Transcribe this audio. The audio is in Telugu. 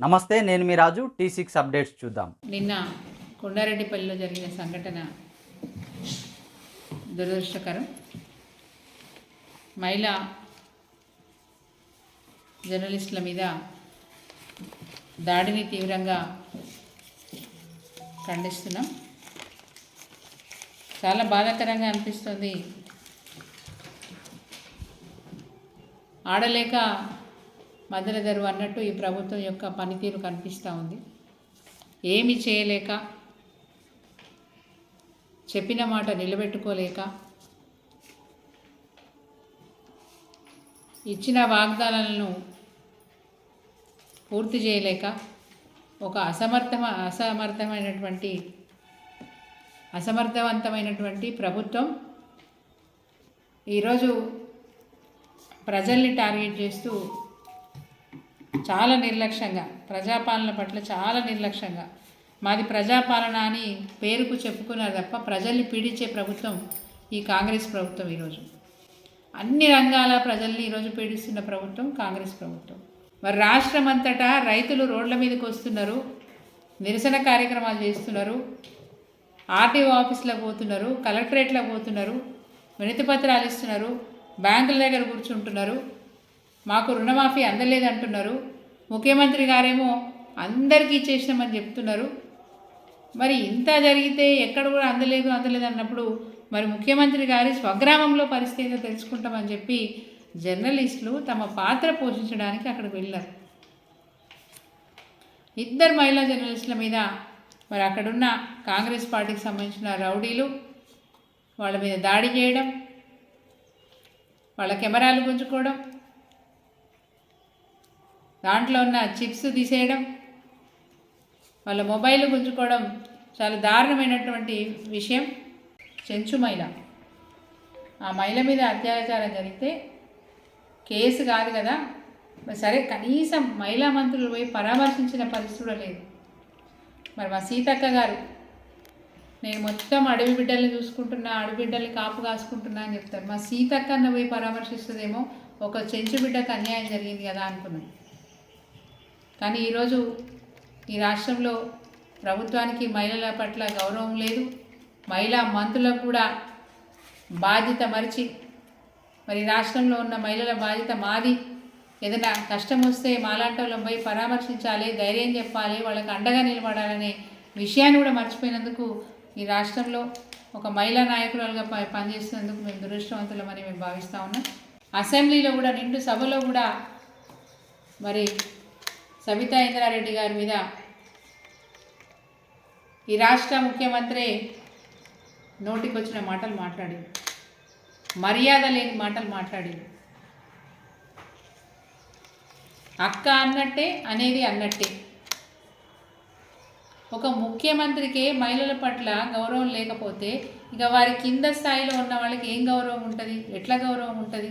నమస్తే నేను మీ రాజు. టీ సిక్స్ అప్డేట్స్ చూద్దాం. నిన్న కొండారెడ్డిపల్లిలో జరిగిన సంఘటన దురదృష్టకరం. మహిళా జర్నలిస్టుల మీద దాడిని తీవ్రంగా ఖండిస్తున్నాం. చాలా బాధాకరంగా అనిపిస్తుంది. ఆడలేక మధ్యల అన్నట్టు ఈ ప్రభుత్వం యొక్క పనితీరు కనిపిస్తూ ఉంది. ఏమి చేయలేక చెప్పిన మాట నిలబెట్టుకోలేక ఇచ్చిన వాగ్దానాలను పూర్తి చేయలేక ఒక అసమర్థమ అసమర్థమైనటువంటి అసమర్థవంతమైనటువంటి ప్రభుత్వం ఈరోజు ప్రజల్ని టార్గెట్ చేస్తూ చాలా నిర్లక్ష్యంగా ప్రజాపాలన పట్ల చాలా నిర్లక్ష్యంగా. మాది ప్రజాపాలన అని పేరుకు చెప్పుకున్నారు తప్ప ప్రజల్ని పీడించే ప్రభుత్వం ఈ కాంగ్రెస్ ప్రభుత్వం ఈరోజు. అన్ని రంగాల ప్రజల్ని ఈరోజు పీడిస్తున్న ప్రభుత్వం కాంగ్రెస్ ప్రభుత్వం. మరి రాష్ట్రం అంతటా రైతులు రోడ్ల మీదకి వస్తున్నారు నిరసన కార్యక్రమాలు చేస్తున్నారు ఆర్టీఓ ఆఫీసులకు పోతున్నారు కలెక్టరేట్లకు పోతున్నారు వినతి పత్రాలు ఇస్తున్నారు బ్యాంకుల దగ్గర కూర్చుంటున్నారు మాకు రుణమాఫీ అందలేదు అంటున్నారు ముఖ్యమంత్రి గారేమో అందరికీ ఇచ్చేసినామని చెప్తున్నారు. మరి ఇంత జరిగితే ఎక్కడ కూడా అందలేదు అందలేదు అన్నప్పుడు మరి ముఖ్యమంత్రి గారి స్వగ్రామంలో పరిస్థితి తెలుసుకుంటామని చెప్పి జర్నలిస్టులు తమ పాత్ర పోషించడానికి అక్కడికి వెళ్ళారు ఇద్దరు మహిళా జర్నలిస్టుల మీద మరి అక్కడున్న కాంగ్రెస్ పార్టీకి సంబంధించిన రౌడీలు వాళ్ళ మీద దాడి చేయడం వాళ్ళ కెమెరాలు గుంజుకోవడం దాంట్లో ఉన్న చిప్స్ తీసేయడం వాళ్ళ మొబైల్ గుంజుకోవడం చాలా దారుణమైనటువంటి విషయం. చెంచు మహిళ. ఆ మహిళ మీద అత్యాచారం జరిగితే కేసు కాదు కదా. మరి సరే కనీసం మహిళా మంత్రులు పోయి పరామర్శించిన పరిస్థితి లేదు. మరి మా సీతక్క గారు నేను మొత్తం అడవి బిడ్డల్ని చూసుకుంటున్నా అడవి బిడ్డల్ని కాపు కాసుకుంటున్నా అని చెప్తారు. మా సీతక్కన్న పోయి పరామర్శిస్తుందేమో ఒక చెంచు బిడ్డకు అన్యాయం జరిగింది కదా అనుకున్నాను. కానీ ఈరోజు ఈ రాష్ట్రంలో ప్రభుత్వానికి మహిళల పట్ల గౌరవం లేదు. మహిళా మంత్రులకు కూడా బాధ్యత మరిచి మరి రాష్ట్రంలో ఉన్న మహిళల బాధ్యత మాది. ఏదైనా కష్టం వస్తే మాలాంటి వాళ్ళని పోయి పరామర్శించాలి ధైర్యం చెప్పాలి వాళ్ళకి అండగా నిలబడాలనే విషయాన్ని కూడా మర్చిపోయినందుకు ఈ రాష్ట్రంలో ఒక మహిళా నాయకురాలుగా ప- పనిచేస్తున్నందుకు మేము దురదృష్టవంతులమని మేము భావిస్తూ ఉన్నాం. అసెంబ్లీలో కూడా నిండు సభలో కూడా మరి సబితా ఇంద్రారెడ్డి గారి మీద ఈ రాష్ట్ర ముఖ్యమంత్రి నోటికొచ్చిన మాటలు మాట్లాడి మర్యాద లేని మాటలు మాట్లాడి. అక్క అన్నట్టే అనేది అన్నట్టే. ఒక ముఖ్యమంత్రికే మహిళల పట్ల గౌరవం లేకపోతే ఇక వారి కింద స్థాయిలో ఉన్న వాళ్ళకి ఏం గౌరవం ఉంటుంది? ఎట్లా గౌరవం ఉంటుంది?